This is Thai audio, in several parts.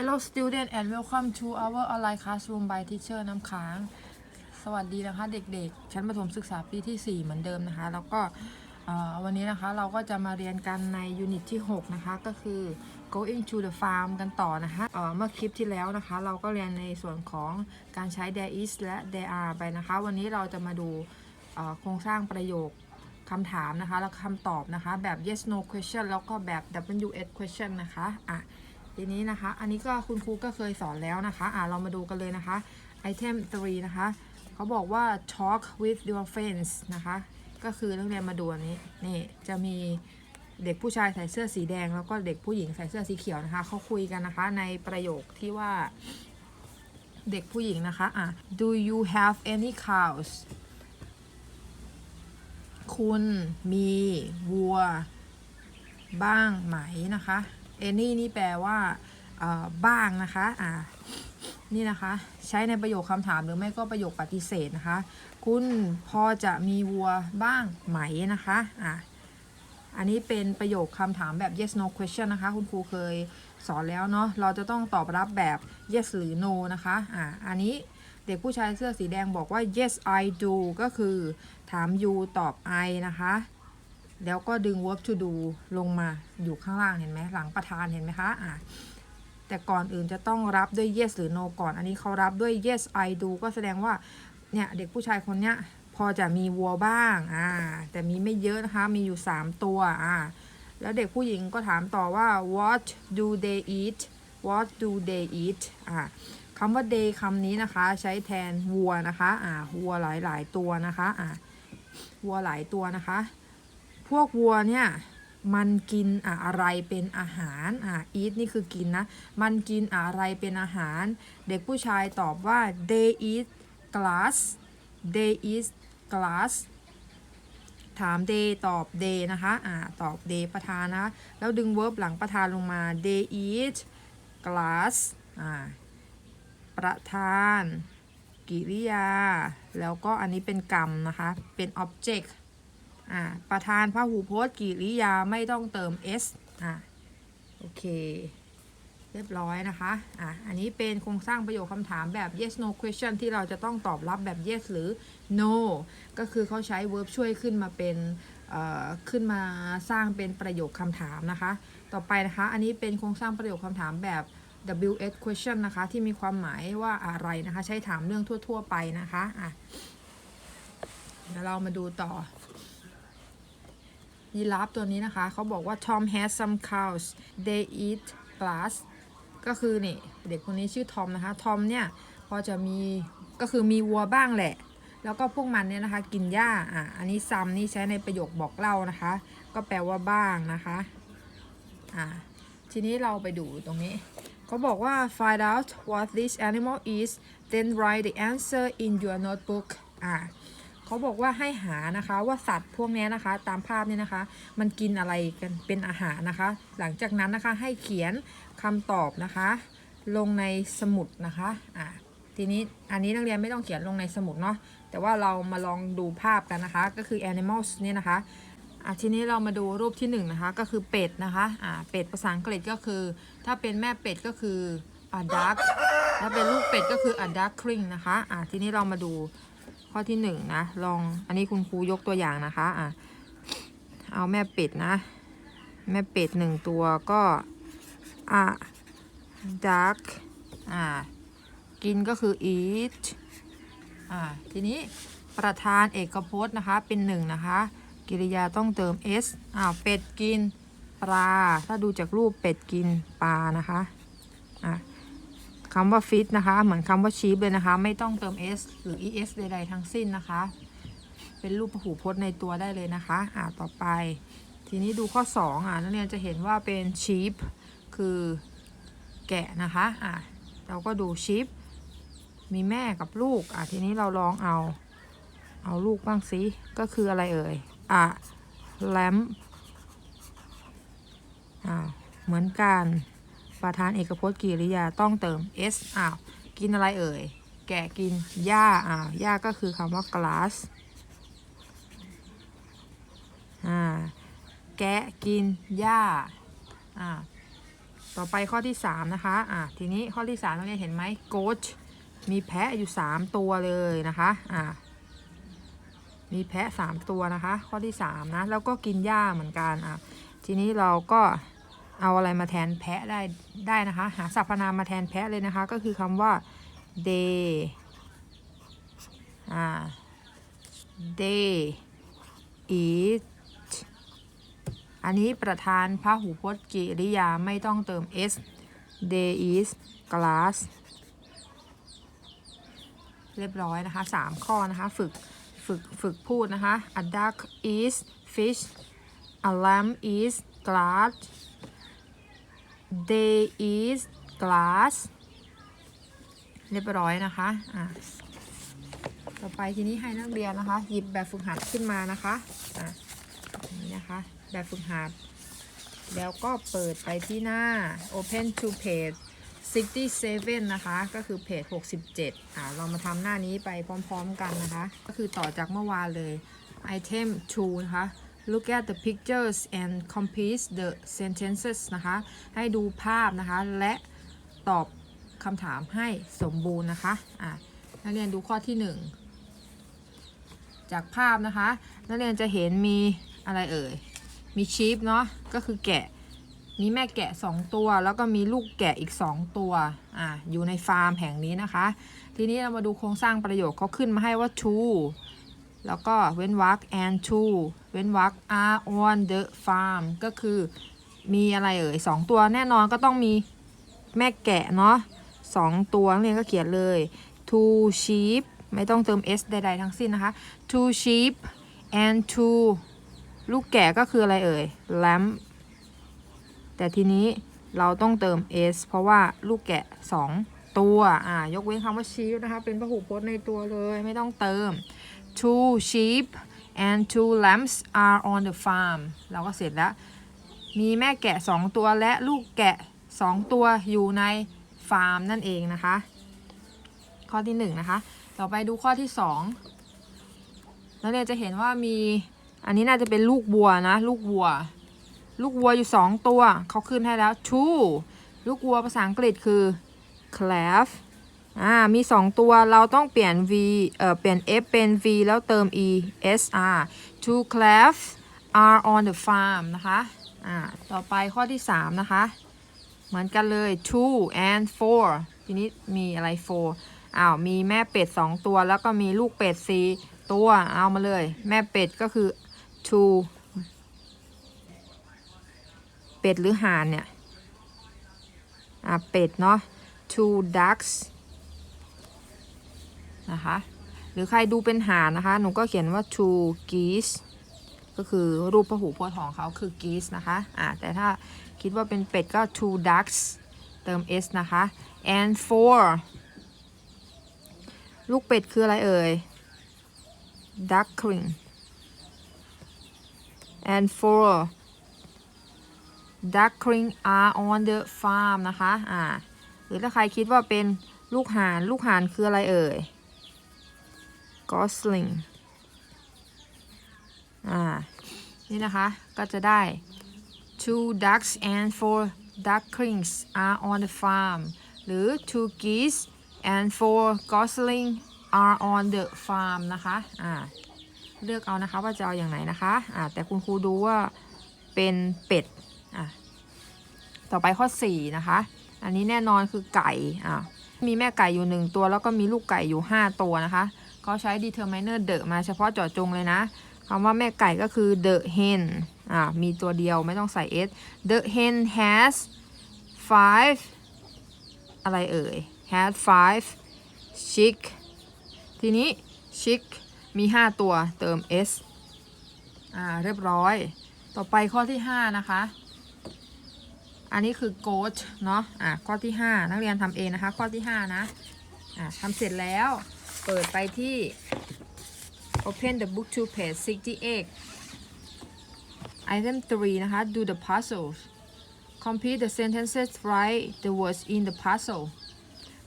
Hello student and welcome to our online classroom by teacher น้ำค้าง สวัสดีนะคะเด็กๆ ชั้นประถมศึกษาปีที่ 4 เหมือนเดิมนะคะ แล้วก็วันนี้นะคะเราก็จะมาเรียนกันในยูนิตที่ 6 นะคะ ก็คือ going to the farm กันต่อนะคะเมื่อคลิปที่แล้วนะคะ เราก็เรียนในส่วนของการใช้ there is และ there are ไปนะคะ วันนี้เราจะมาดูโครงสร้างประโยคคำถามนะคะ แล้วคำตอบนะคะ แบบ yes no question แล้วก็แบบ ws question นะคะอะ ทีนี้นะคะ อันนี้ก็คุณครูก็เคยสอนแล้วนะคะ อ่าเรามาดูกันเลยนะคะ item 3นะคะ เขาบอกว่า talk with your friends นะคะ ก็คือนักเรียนมาดูอันนี้ นี่จะมีเด็กผู้ชายใส่เสื้อสีแดง แล้วก็เด็กผู้หญิงใส่เสื้อสีเขียวนะคะ เขาคุยกันนะคะ ในประโยคที่ว่าเด็กผู้หญิงนะคะ อะ do you have any cows คุณมีวัวบ้างไหมนะคะ any นี่แปลว่าบ้างนะคะอ่านี่นะคะ ใช้ในประโยคคำถามหรือไม่ก็ประโยคปฏิเสธนะคะ คุณพอจะมีวัวบ้างไหมนะคะอ่าอันนี้เป็นประโยคคำถามแบบ yes no question นะคะ คุณครูเคยสอนแล้วเนาะเราจะต้องตอบรับแบบ yes หรือ no นะคะอ่าอันนี้เด็กผู้ชายเสื้อสีแดงบอกว่า yes I do ก็คือถาม you ตอบ I นะคะ แล้วก็ดึง verb to do ลงมาอยู่ข้างล่างเห็นไหมหลังประธานเห็นไหมคะอะแต่ก่อนอื่นจะต้องรับด้วย yes หรือ no ก่อน อันนี้เขารับด้วย yes I do ก็แสดงว่าเนี่ยเด็กผู้ชายคนเนี้ยพอจะมีวัวบ้างอ่าแต่มีไม่เยอะนะคะ มีอยู่ 3 ตัวอ่าแล้วเด็กผู้หญิงก็ถามต่อว่า what do they eat what do they eat อ่าคำว่า they คำนี้นะคะ ใช้แทนวัวนะคะอ่าวัวหลาย ๆ ตัวนะคะอ่าวัวหลายตัวนะคะ พวกวัวเนี่ยมันกินอะไรเป็นอาหารอ่า eat นี่คือกินนะ มันกินอะไรเป็นอาหาร เด็กผู้ชายตอบว่า they eat glass they eat glass ถาม they ตอบ they นะคะอ่าตอบ they ประธานนะ แล้วดึง verb หลังประธานลงมา they eat glass อ่าประธาน กิริยา แล้วก็อันนี้เป็นกรรมนะคะ เป็น object อ่าประธานพหูพจน์กิริยาไม่ต้องเติม s อ่าโอเค เรียบร้อยนะคะอะอันนี้เป็นโครงสร้างประโยคคำถามแบบ yes no question ที่เราจะต้องตอบรับแบบ yes หรือ no ก็คือเขาใช้ verb ช่วยขึ้นมาเป็นขึ้นมาสร้างเป็นประโยคคำถามนะคะ ต่อไปนะคะ อันนี้เป็นโครงสร้างประโยคคำถามแบบ ws question นะคะ ที่มีความหมายว่าอะไรนะคะ ใช้ถามเรื่องทั่ว ๆ ไปนะคะอะเดี๋ยวเรามาดูต่อ ยีราฟตัวนี้นะคะ เขาบอกว่า Tom has some cows they eat grass ก็คือนี่เด็กคนนี้ชื่อทอมนะคะ ทอมเนี่ยพอจะมีก็คือมีวัวบ้างแหละ แล้วก็พวกมันเนี่ยนะคะกินหญ้า อะ อันนี้ซัมนี่ใช้ในประโยคบอกเล่านะคะ ก็แปลว่าบ้างนะคะ อะทีนี้เราไปดูตรงนี้ เขาบอกว่า find out what this animal is then write the answer in your notebook อะ เขาบอกว่าให้หานะคะ ว่าสัตว์พวกนี้นะคะ ตามภาพนี่นะคะ มันกินอะไรกันเป็นอาหารนะคะ หลังจากนั้นนะคะให้เขียนคำตอบนะคะ ลงในสมุดนะคะอะทีนี้อันนี้นักเรียนไม่ต้องเขียนลงในสมุดเนาะแต่ว่าเรามาลองดูภาพกันนะคะ ก็คือ animals เนี่ยนะคะอะทีนี้เรามาดูรูปที่หนึ่งนะคะก็คือเป็ดนะคะอะเป็ดภาษาอังกฤษก็คือ ถ้าเป็นแม่เป็ดก็คือ a duck ถ้าเป็นลูกเป็ดก็คือ a duckling นะคะอะทีนี้เรามาดู ข้อที่หนึ่งนะลองอันนี้คุณครูยกตัวอย่างนะคะอะเอาแม่เป็ดนะ แม่เป็ดหนึ่งตัวก็อะ duck อะกินก็คือ eat อะทีนี้ประธานเอกพจน์นะคะเป็นหนึ่งนะคะ กิริยาต้องเติม s อ่าเป็ดกินปลา ถ้าดูจากรูปเป็ดกินปลานะคะอะ คำว่า fit นะคะ เหมือนคำว่า sheep เลยนะคะ ไม่ต้องเติม s หรือ es ใดๆทั้งสิ้นนะคะ เป็นรูปหูพจน์ในตัวได้เลยนะคะ อ่าต่อไป ทีนี้ดูข้อ 2 อ่านักเรียนจะเห็นว่าเป็น sheep คือแกะนะคะ อ่าเราก็ดู sheep มีแม่กับลูก อ่าทีนี้เราลองเอา เอาลูกบ้างสิก็คืออะไรเอ่ย อ่า lamb อ่าเหมือนกัน ประธานเอกพจน์กิริยาต้องเติม s อ้าว กินอะไรเอ่ย แกะกินหญ้าอ้าวหญ้าก็คือคำว่า glass อ่า แกะกินหญ้าอ่าต่อไปข้อที่ 3 นะคะ อะทีนี้ข้อที่3นักเรียนเห็นไหม goat มีแพะอยู่ 3 ตัวเลยนะคะ อะมีแพะ 3 ตัวนะคะ ข้อที่ 3 นะ แล้วก็กินหญ้าเหมือนกันอะทีนี้เราก็ เอาอะไรมาแทนแพะได้ได้นะคะ หาสรรพนามมาแทนแพะเลยนะคะ ก็คือคำว่า they อ่า they eat อันนี้ประธานพหูพจน์กิริยาไม่ต้องเติม s they eat glass เรียบร้อยนะคะ 3 ข้อนะคะ ฝึก ฝึก ฝึกพูดนะคะ a duck is fish a lamb is glass they eat glass เรียบร้อยนะคะอะต่อไปทีนี้ให้นักเรียนนะคะ หยิบแบบฝึกหัดขึ้นมานะคะอะนี่นะคะ แบบฝึกหัด แล้วก็เปิดไปที่หน้า open to page 67 นะคะ ก็คือเพจ 67 อ่า เรามาทำหน้านี้ไปพร้อมๆกันนะคะ ก็คือต่อจากเมื่อวานเลย item 2นะคะ look at the pictures and complete the sentences นะคะ ให้ดูภาพนะคะ และตอบคำถามให้สมบูรณ์นะคะอ่านักเรียนดูข้อที่ 1 จากภาพนะคะ นักเรียนจะเห็นมีอะไรเอ่ย มีชีฟเนาะ ก็คือแกะ มีแม่แกะ 2 ตัว แล้วก็มีลูกแกะอีก 2 ตัว อ่าอยู่ในฟาร์มแห่งนี้นะคะ ทีนี้เรามาดูโครงสร้างประโยคเขาขึ้นมาให้ว่า to แล้วก็เว้นวรรค and to เว้นวรรค are on the farm ก็คือมีอะไรเอ่ย2ตัวแน่นอนก็ต้องมีแม่แกะเนาะสองตัวนักเรียนก็เขียนเลย two sheep ไม่ต้องเติม s ใด ๆ ทั้งสิ้นนะคะ two sheep and two ลูกแกะก็คืออะไรเอ่ย lamb แต่ทีนี้เราต้องเติม s เพราะว่าลูกแกะ2ตัว อ่ายกเว้นคำว่า sheep นะคะ เป็นพหูพจน์ในตัวเลยไม่ต้องเติม two sheep and two lambs are on the farm เราก็เสร็จแล้ว มีแม่แกะ2ตัวและลูกแกะ2ตัวอยู่ในฟาร์มนั่นเองนะคะ ข้อที่1นะคะ ต่อไปดูข้อที่2นักเรียนจะเห็นว่ามีอันนี้น่าจะเป็นลูกวัวนะ ลูกวัว ลูกวัวอยู่2ตัว เขาขึ้นให้แล้ว two ลูกวัวภาษาอังกฤษคือ calf อ่ามี2ตัวเราต้องเปลี่ยน v เอ่อเปลี่ยน f เป็น v แล้วเติม e s r two calves are on the farm นะคะอ่าต่อไปข้อที่3นะคะ เหมือนกันเลย two and four ทีนี้มีอะไร four อ้าวมีแม่เป็ด2ตัวแล้วก็มีลูกเป็ด4ตัวเอามาเลย แม่เป็ดก็คือ two เป็ดหรือห่านเนี่ย อะเป็ดเนาะ two ducks นะคะ หรือใครดูเป็นห่านนะคะ หนูก็เขียนว่า two geese ก็คือรูปพหูพจน์ของเขาคือ geese นะคะอะแต่ถ้าคิดว่าเป็นเป็ดก็ two ducks เติม s นะคะ and four ลูกเป็ดคืออะไรเอ่ย duckling and four duckling are on the farm นะคะ อ่า หรือถ้าใครคิดว่าเป็นลูกห่าน ลูกห่านคืออะไรเอ่ย gosling อ่า นี่นะคะ ก็จะได้ two ducks and four ducklings are on the farm หรือ two geese and four gosling are on the farm นะคะ อ่า เลือกเอานะคะว่าจะเอาอย่างไหนนะคะ อ่า แต่คุณครูดูว่าเป็นเป็ด อะ ต่อไปข้อ 4 นะคะ อันนี้แน่นอนคือไก่ อ่ามีแม่ไก่อยู่ 1 ตัวแล้วก็มีลูกไก่อยู่ 5 ตัวนะคะ เขาใช้ determiner the มาเฉพาะเจาะจงเลยนะคำว่าแม่ไก่ก็คือ the hen อ่ามีตัวเดียวไม่ต้องใส่ s the hen has five อะไรเอ่ย has five chick ทีนี้ chick มี 5 ตัวเติม s อ่าเรียบร้อย ต่อไปข้อที่ 5 นะคะ อันนี้คือ goat เนาะอ่าข้อที่ 5 นักเรียนทำเองนะคะ ข้อที่ 5 นะอ่าทำเสร็จแล้ว เปิดไปที่ open the book to page 68 item 3 นะคะ do the puzzles complete the sentences write the words in the puzzle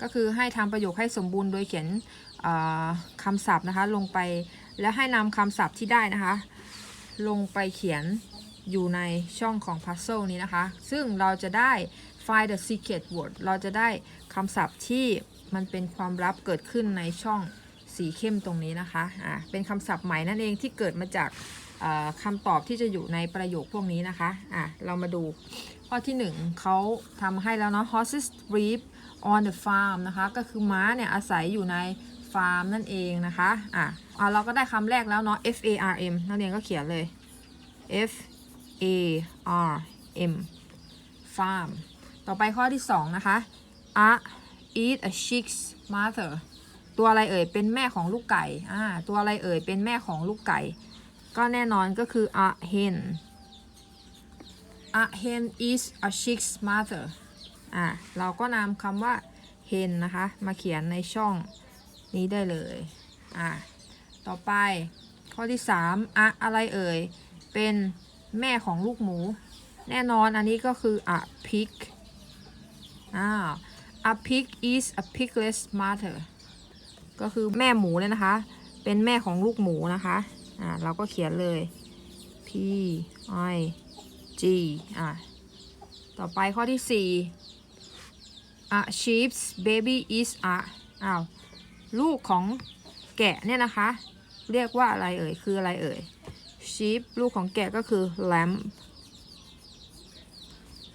ก็คือให้ทำประโยคให้สมบูรณ์โดยเขียนคำศัพท์นะคะ ลงไปและให้นำคำศัพท์ที่ได้นะคะ ลงไปเขียนอยู่ในช่องของ puzzle นี้นะคะ ซึ่งเราจะได้ find the secret word เราจะได้คำศัพท์ที่ มันเป็นความลับเกิดขึ้นในช่องสีเข้มตรงนี้นะคะอ่าเป็นคำศัพท์ใหม่นั่นเองที่เกิดมาจากคำตอบที่จะอยู่ในประโยคพวกนี้นะคะอะเรามาดูข้อที่หนึ่งเขาทำให้แล้วเนาะ horses live on the farm นะคะ ก็คือม้าเนี่ยอาศัยอยู่ในฟาร์มนั่นเองนะคะอะอะเราก็ได้คำแรกแล้วเนาะ F A R M นักเรียนก็เขียนเลย F A R M farm ต่อไปข้อที่ 2 นะคะ a eat a chick's mother ตัวอะไรเอ่ย เป็นแม่ของลูกไก่ อ่า ตัวอะไรเอ่ย เป็นแม่ของลูกไก่ ก็แน่นอนก็คือ a hen a hen is a chick's mother อ่า เราก็นำคำว่า hen นะคะ มาเขียนในช่องนี้ได้เลย อ่า ต่อไปข้อที่ 3 อะอะไรเอ่ย เป็นแม่ของลูกหมู แน่นอนอันนี้ก็คือ a pig อ่าว a pig is a pigless mother ก็คือแม่หมูเลยนะคะ เป็นแม่ของลูกหมูนะคะ อ่า เราก็เขียนเลย p i g อ่า ต่อไปข้อที่ 4 a sheep's baby is a อ้าว ลูกของแกะเนี่ยนะคะ เรียกว่าอะไรเอ่ย คืออะไรเอ่ย sheep ลูกของแกะก็คือ lamb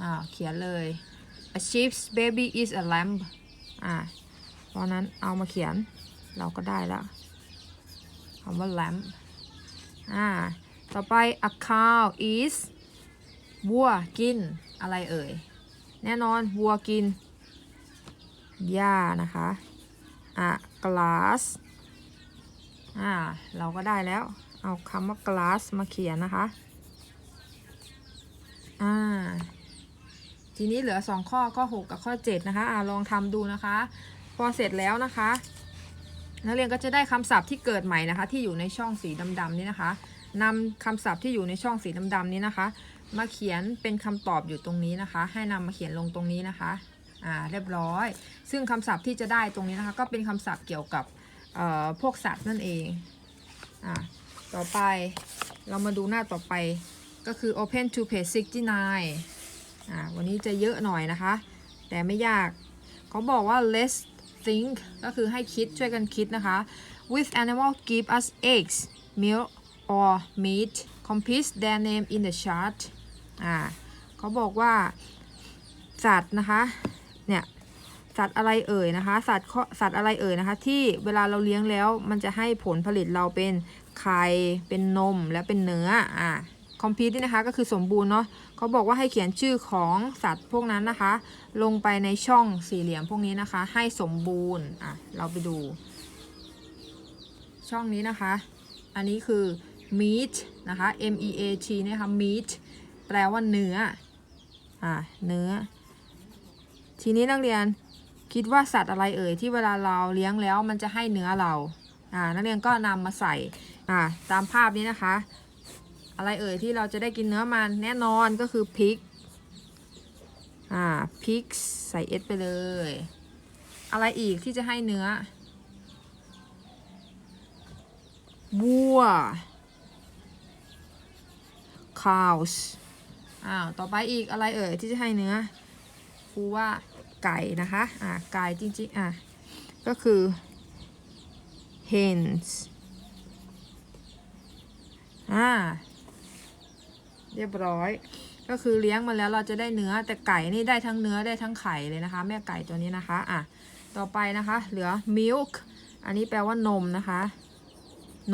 อ่าเขียนเลย a sheep's baby is a lamb อ่าเพราะนั้นเอามาเขียนเราก็ได้แล้วคำว่า lamb อ่า ต่อไป a cow is วัวกินอะไรเอ่ย แน่นอนวัวกินหญ้านะคะอะ glass อ่า เราก็ได้แล้ว เอาคำว่า glass มาเขียนนะคะ อ่า ทีนี้เหลือ 2 ข้อข้อ 6 กับข้อ 7 นะคะอ่าลองทำดูนะคะ พอเสร็จแล้วนะคะ นักเรียนก็จะได้คำศัพท์ที่เกิดใหม่นะคะ ที่อยู่ในช่องสีดำๆนี้นะคะนำคำศัพท์ที่อยู่ในช่องสีดำๆนี้นะคะ มาเขียนเป็นคำตอบอยู่ตรงนี้นะคะ ให้นำมาเขียนลงตรงนี้นะคะอ่าเรียบร้อย ซึ่งคำศัพท์ที่จะได้ตรงนี้นะคะ ก็เป็นคำศัพท์เกี่ยวกับเอ่อพวกสัตว์นั่นเองอ่าต่อไปเรามาดูหน้าต่อไปก็คือ open to page 69 อ่าวันนี้จะเยอะหน่อยนะคะ แต่ไม่ยากเขาบอกว่า let's think ก็คือให้คิดช่วยกันคิดนะคะ with animal give us eggs milk or meat complete their name in the chart อ่าเขาบอกว่าสัตว์นะคะเนี่ยสัตว์อะไรเอ่ยนะคะ สัตว์สัตว์อะไรเอ่ยนะคะ ที่เวลาเราเลี้ยงแล้วมันจะให้ผลผลิตเราเป็นไข่เป็นนมและเป็นเนื้ออ่า คอมพิวนี่นะคะก็คือสมบูรณ์เนาะเขาบอกว่าให้เขียนชื่อของสัตว์พวกนั้นนะคะ ลงไปในช่องสี่เหลี่ยมพวกนี้นะคะ ให้สมบูรณ์อะเราไปดู ช่องนี้นะคะ อันนี้คือ meat นะคะ M E A T นี่ค่ะ meat แปลว่าเนื้ออ่าเนื้อ ทีนี้นักเรียนคิดว่าสัตว์อะไรเอ่ยที่เวลาเราเลี้ยงแล้วมันจะให้เนื้อเราอ่านักเรียนก็นำมาใส่อ่าตามภาพนี้นะคะ อะไรเอ่ยที่เราจะได้กินเนื้อมันแน่นอนก็คือพริก อ่าพริกใส่เอสไปเลย อะไรอีกที่จะให้เนื้อวัว cows อ้าว ต่อไปอีกอะไรเอ่ยที่จะให้เนื้อครูว่าไก่นะคะ อ่าไก่จริงๆ อะ ก็คือ hens อ่า เรียบร้อย ก็คือเลี้ยงมาแล้วเราจะได้เนื้อแต่ไก่นี่ได้ทั้งเนื้อได้ทั้งไข่เลยนะคะ แม่ไก่ตัวนี้นะคะอะต่อไปนะคะ เหลือ milk อันนี้แปลว่านมนะคะ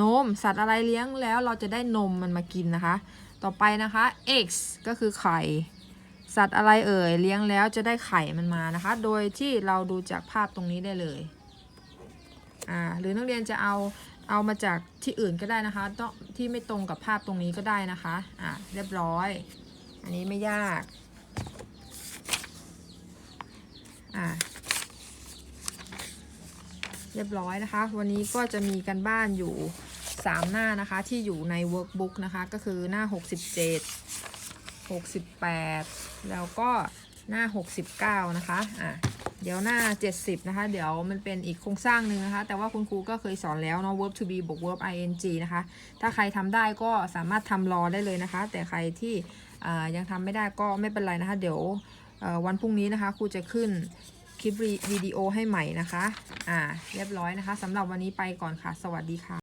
นมสัตว์อะไรเลี้ยงแล้วเราจะได้นมมันมากินนะคะ ต่อไปนะคะ eggs ก็คือไข่ สัตว์อะไรเอ่ยเลี้ยงแล้วจะได้ไข่มันมานะคะ โดยที่เราดูจากภาพตรงนี้ได้เลยอ่าหรือนักเรียนจะเอา เอามาจากที่อื่นก็ได้นะคะต้องที่ไม่ตรงกับภาพตรงนี้ก็ได้นะคะ อะเรียบร้อย อันนี้ไม่ยาก อะเรียบร้อยนะคะ วันนี้ก็จะมีกันบ้านอยู่ 3 หน้านะคะที่อยู่ใน workbook นะคะก็คือหน้า 67 68 แล้วก็หน้า 69 นะคะ อะ เดี๋ยวหน้า 70 นะคะ เดี๋ยวมันเป็นอีกโครงสร้างหนึ่งนะคะ แต่ว่าคุณครูก็เคยสอนแล้วเนาะ verb to be บวก verb ing นะคะ ถ้าใครทำได้ก็สามารถทำรอได้เลยนะคะ แต่ใครที่ยังทำไม่ได้ก็ไม่เป็นไรนะคะ เดี๋ยววันพรุ่งนี้นะคะครูจะขึ้นคลิปวิดีโอให้ใหม่นะคะ อ่า เรียบร้อยนะคะสำหรับวันนี้ไปก่อนค่ะ สวัสดีค่ะ